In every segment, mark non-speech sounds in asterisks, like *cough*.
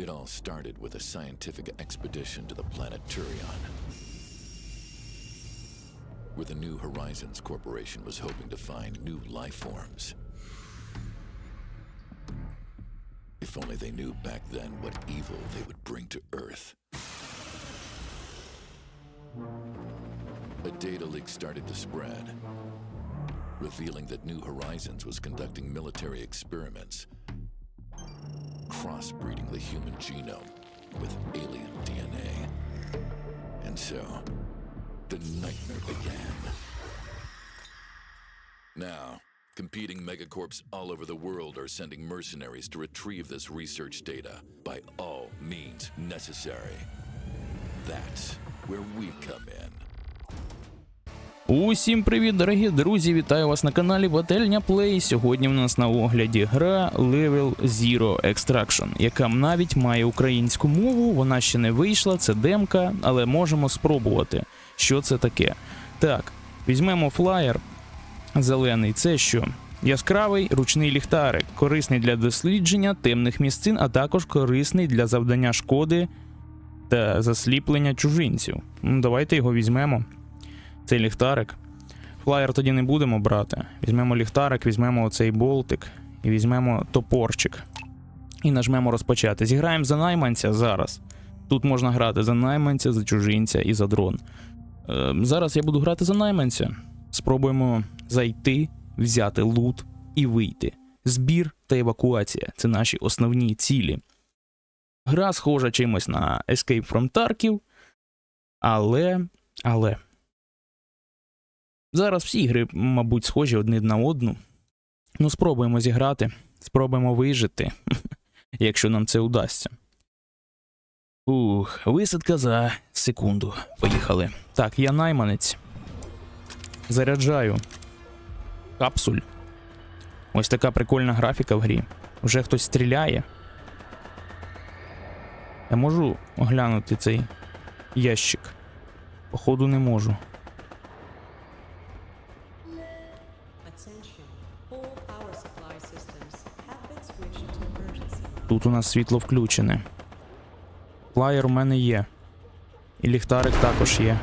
It all started with a scientific expedition to the planet Turion, where the New Horizons Corporation was hoping to find new life forms. If only they knew back then what evil they would bring to Earth. A data leak started to spread, revealing that New Horizons was conducting military experiments, crossbreeding the human genome with alien DNA. And so, the nightmare began. Now, competing megacorps all over the world are sending mercenaries to retrieve this research data by all means necessary. That's where we come in. Усім привіт, дорогі друзі! Вітаю вас на каналі Бательня Play. Сьогодні в нас на огляді гра Level Zero Extraction, яка навіть має українську мову. Вона ще не вийшла, це демка, але можемо спробувати, що це таке. Так, візьмемо флаєр зелений. Це що? Яскравий ручний ліхтарик, корисний для дослідження темних місцин, а також корисний для завдання шкоди та засліплення чужинців. Ну, давайте його візьмемо цей ліхтарик. Флаєр тоді не будемо брати. Візьмемо ліхтарик, візьмемо оцей болтик і візьмемо топорчик. І нажмемо розпочати. Зіграємо за найманця зараз. Тут можна грати за найманця, за чужинця і за дрон. Е, зараз я буду грати за найманця. Спробуємо зайти, взяти лут і вийти. Збір та евакуація це наші основні цілі. Гра схожа чимось на Escape from Tarkів, але. але. Зараз всі ігри, мабуть, схожі одні на одну. Ну, спробуємо зіграти, спробуємо вижити, *laughs* якщо нам це удасться. Ух, висадка за секунду. Поїхали. Так, я найманець. Заряджаю. Капсуль. Ось така прикольна графіка в грі. Вже хтось стріляє. Я можу оглянути цей ящик. Походу, не можу. Тут у нас світло включене. Плаєр у мене є. І ліхтарик також є.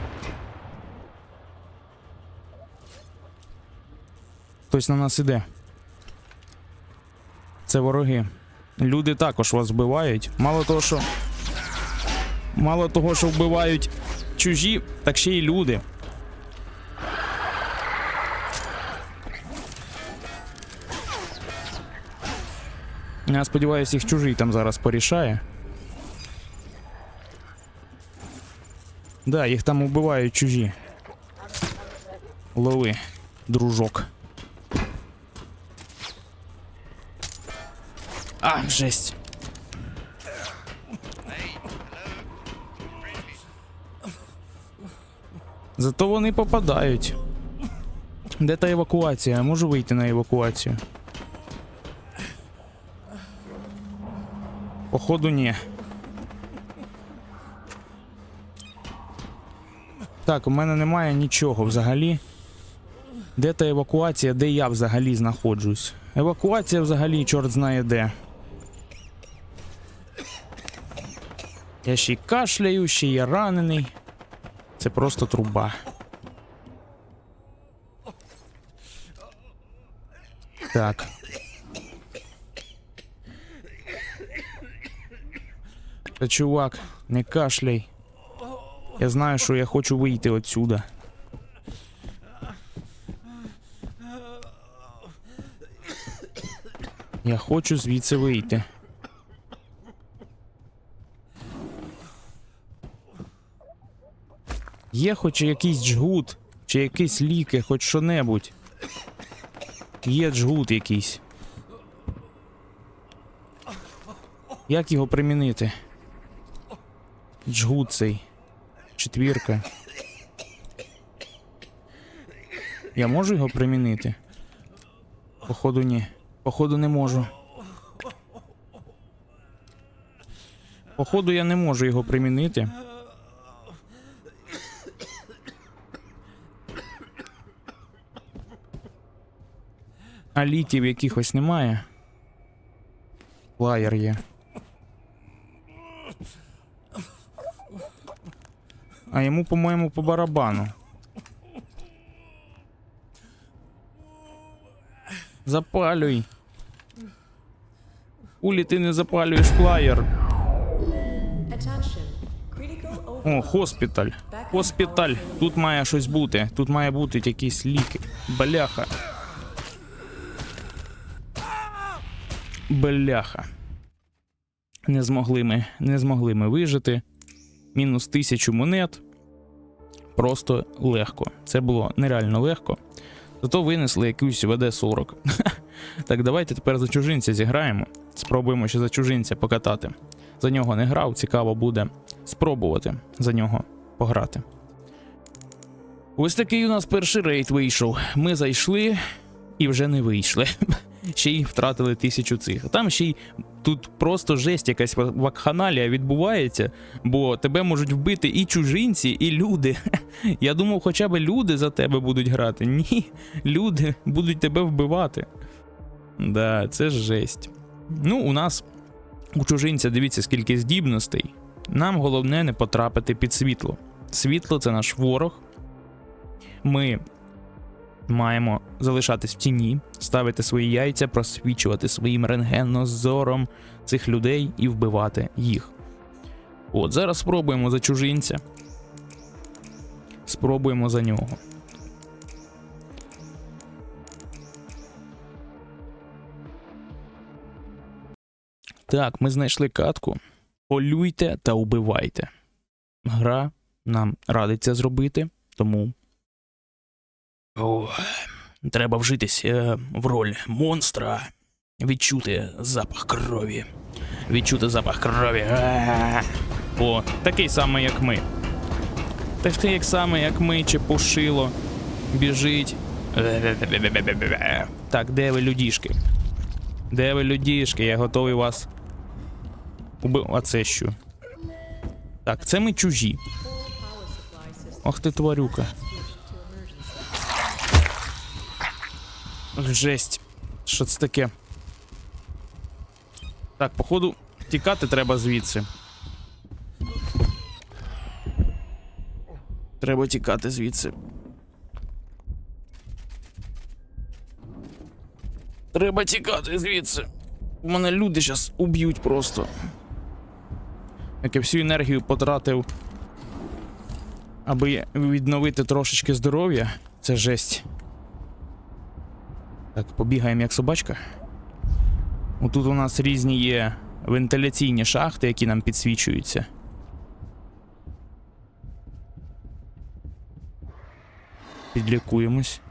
Хтось на нас іде. Це вороги. Люди також вас вбивають. Мало того, що. Мало того, що вбивають чужі, так ще й люди. Я сподіваюся, їх чужий там зараз порішає. Да, їх там убивають чужі. Лови, дружок. А, жесть. Зато вони попадають. Де та евакуація? Я можу вийти на евакуацію? Походу, ні. Так, у мене немає нічого взагалі. Де та евакуація, де я взагалі знаходжусь? Евакуація взагалі, чорт знає де. Я ще й кашляю, ще я ранений. Це просто труба. Так. Та чувак, не кашляй. Я знаю, що я хочу вийти отсюда. Я хочу звідси вийти. Є хоч якийсь джгут, чи якісь ліки, хоч що-небудь. Є джгут якийсь. Як його примінити? Джгут цей. Четвірка. Я можу його примінити? Походу, ні. Походу, не можу. Походу, я не можу його примінити. А ліків якихось немає. Лаєр є. А йому, по-моєму, по барабану. Запалюй. Улі ти не запалюєш. Critical О, хоспіталь. Хоспіталь. Тут має щось бути. Тут має бути якісь ліки. Бляха. Бляха. Не змогли ми, не змогли ми вижити. Мінус тисячу монет. Просто легко. Це було нереально легко. Зато винесли якусь ВД-40. *laughs* так, давайте тепер за чужинця зіграємо. Спробуємо ще за чужинця покатати. За нього не грав, цікаво буде спробувати за нього пограти. Ось такий у нас перший рейд вийшов. Ми зайшли і вже не вийшли. *laughs* Ще й втратили тисячу цих. А Там ще й тут просто жесть якась вакханалія відбувається, бо тебе можуть вбити і чужинці, і люди. *laughs* Я думав, хоча б люди за тебе будуть грати. *laughs* Ні, люди будуть тебе вбивати. Да, це жесть. Ну, у нас у чужинця дивіться, скільки здібностей. Нам головне не потрапити під світло. Світло це наш ворог. Ми маємо залишатись в тіні, ставити свої яйця, просвічувати своїм рентгенозором цих людей і вбивати їх. От зараз спробуємо за чужинця. Спробуємо за нього. Так, ми знайшли катку. Полюйте та убивайте. Гра нам радить це зробити, тому. О, треба вжитись е, в роль монстра. Відчути запах крові. Відчути запах крові. О, такий самий, як ми. Такий саме, як ми, чи пушило. Біжить. Так, де ви людішки? Де ви людішки? Я готовий вас убив. А це що? Так, це ми чужі. Ох ти тварюка. Жесть. Що це таке? Так, походу, тікати треба звідси. Треба тікати звідси. Треба тікати звідси. У мене люди зараз уб'ють просто. Як я всю енергію потратив, аби відновити трошечки здоров'я. Це жесть. Так, побігаємо як собачка. Отут у нас різні є вентиляційні шахти, які нам підсвічуються. Підлікуємось.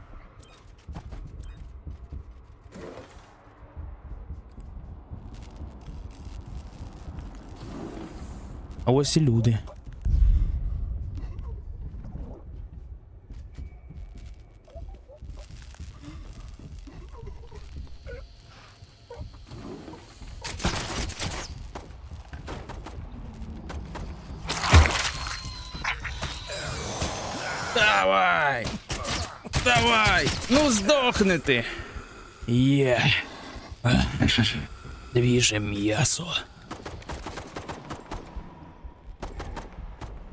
А ось і люди. Ну! Є. Двіже м'ясо.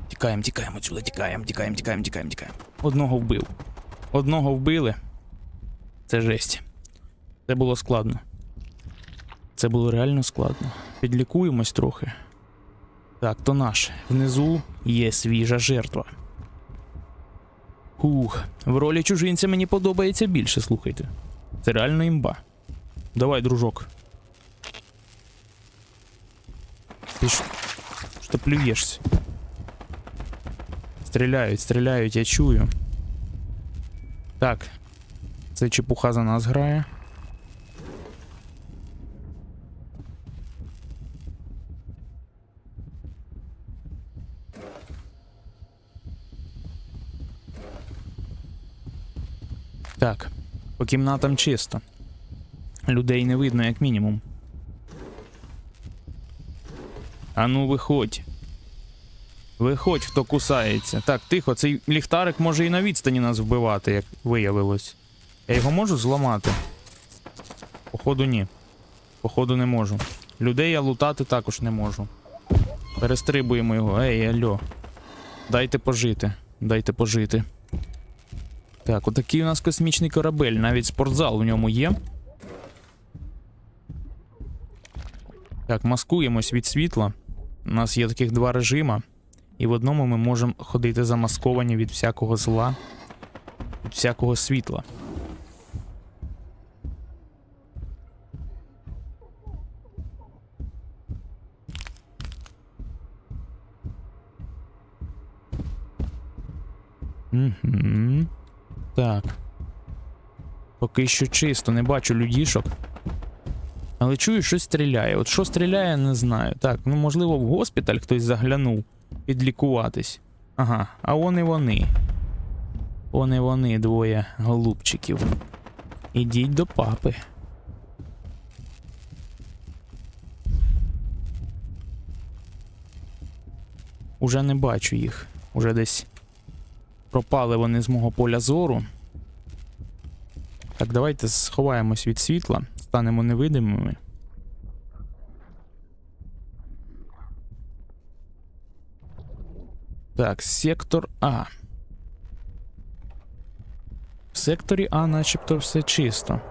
Тікаємо, тікаємо отсюди, тікаємо, тікаємо, тікаємо, тікаємо, тікаємо. Одного вбив. Одного вбили. Це жесть. Це було складно. Це було реально складно. Підлікуємось трохи. Так, то наш. Внизу є свіжа жертва. Ух, в ролі чужинця мені подобається більше, слухайте. Це реально імба. Давай, дружок. Ти ж. Що плюєшся? Стріляють, стріляють, я чую. Так. Це чепуха за нас грає. Так, по кімнатам чисто. Людей не видно, як мінімум. Ану, виходь. Виходь, хто кусається. Так, тихо, цей ліхтарик може і на відстані нас вбивати, як виявилось. Я його можу зламати? Походу, ні. Походу, не можу. Людей я лутати також не можу. Перестрибуємо його. Ей, альо. Дайте пожити. Дайте пожити. Так, отакий у нас космічний корабель, навіть спортзал у ньому є. Так, маскуємось від світла. У нас є таких два режима. І в одному ми можемо ходити замасковані від всякого зла, від всякого світла. Поки що чисто, не бачу людішок. Але чую, щось стріляє. От що стріляє, не знаю. Так, ну можливо, в госпіталь хтось заглянув підлікуватись. Ага, а вони вони. Вони вони, двоє голубчиків. Ідіть до папи. Уже не бачу їх. Уже десь пропали вони з мого поля зору. Так, давайте сховаємось від світла, станемо невидимими. Так, сектор А. В секторі А начебто все чисто.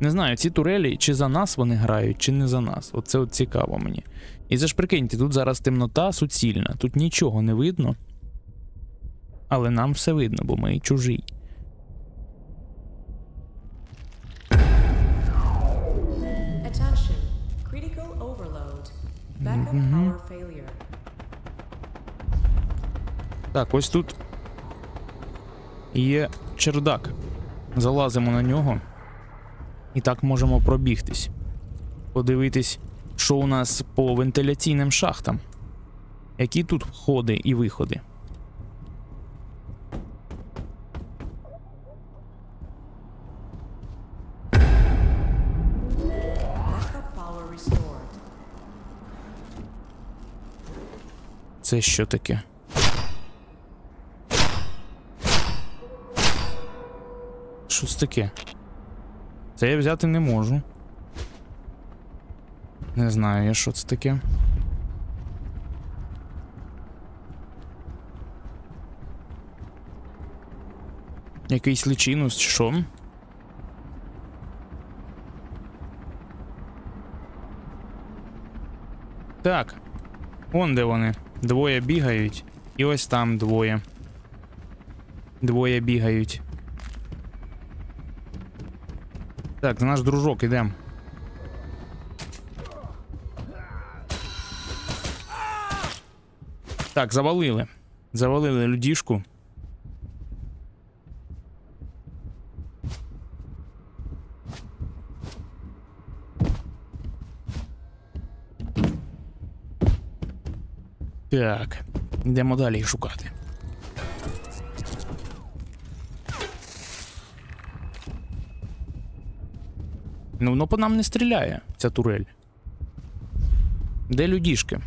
Не знаю, ці турелі, чи за нас вони грають, чи не за нас. Оце от цікаво мені. І це ж прикиньте, тут зараз темнота суцільна, тут нічого не видно. Але нам все видно, бо ми чужі. Так, ось тут є чердак. Залазимо на нього. І так можемо пробігтись. Подивитись, що у нас по вентиляційним шахтам. Які тут входи і виходи. Це що таке? Що це таке? Це я взяти не можу. Не знаю я, що це таке. Якийсь личинус чи що? Так. Вон де вони. Двоє бігають. І ось там двоє. Двоє бігають. Так, це наш дружок, ідем. Так, завалили. Завалили людішку. Так, йдемо далі їх шукати. Ну, воно по нам не стріляє, ця турель. Де людішки?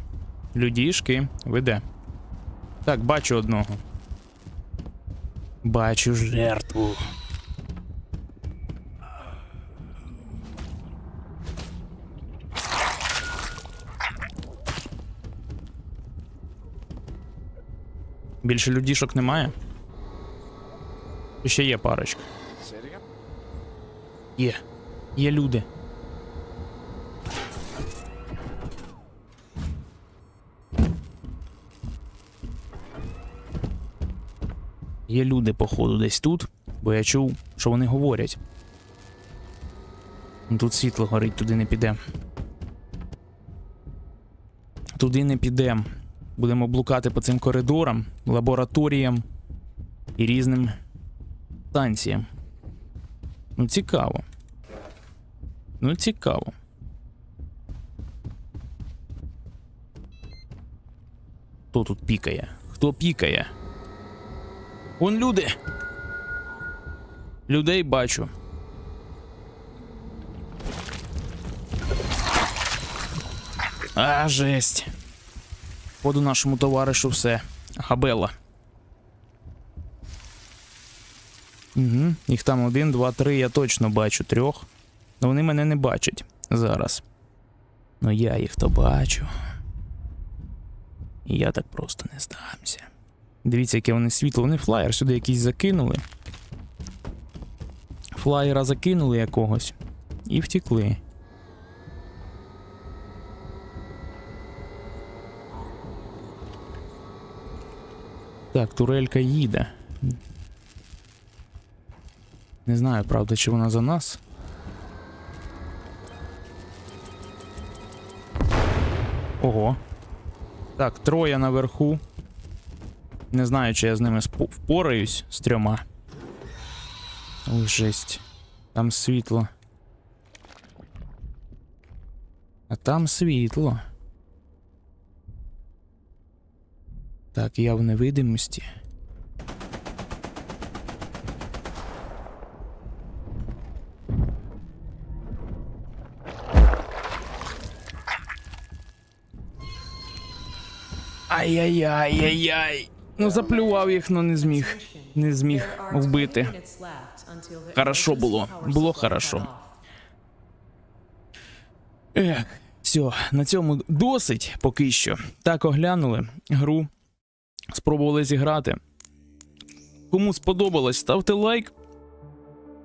Людішки, ви де? Так, бачу одного. Бачу жертву. Більше людішок немає? Ще є парочка. Є. Є люди. Є люди, походу, десь тут, бо я чув, що вони говорять. Ну, Тут світло горить, туди не підемо. Туди не підемо. Будемо блукати по цим коридорам, лабораторіям і різним станціям. Ну, цікаво. Ну, цікаво. Хто тут пікає? Хто пікає? Вон люди. Людей бачу. А, жесть. Поду нашому товаришу все. Габела. Угу. Їх там один, два, три, я точно бачу трьох. Но вони мене не бачать зараз. Ну я їх то бачу. І я так просто не здамся. Дивіться, яке вони світло. Вони флаєр сюди якийсь закинули. Флаєра закинули якогось і втекли. Так, турелька їде. Не знаю, правда, чи вона за нас. Ого. Так, троє наверху. Не знаю, чи я з ними впораюсь з трьома. Ой, жесть. Там світло. А там світло. Так, я в невидимості. Ай-яй-яй-яй-яй. Ну заплював їх, но не зміг. Не зміг There are 20 вбити. Хорошо було. Було хорошо. Ех, все, на цьому досить поки що. Так оглянули гру, спробували зіграти. Кому сподобалось, ставте лайк.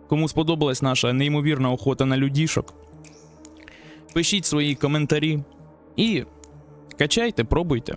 Кому сподобалась наша неймовірна охота на людішок. Пишіть свої коментарі і качайте, пробуйте.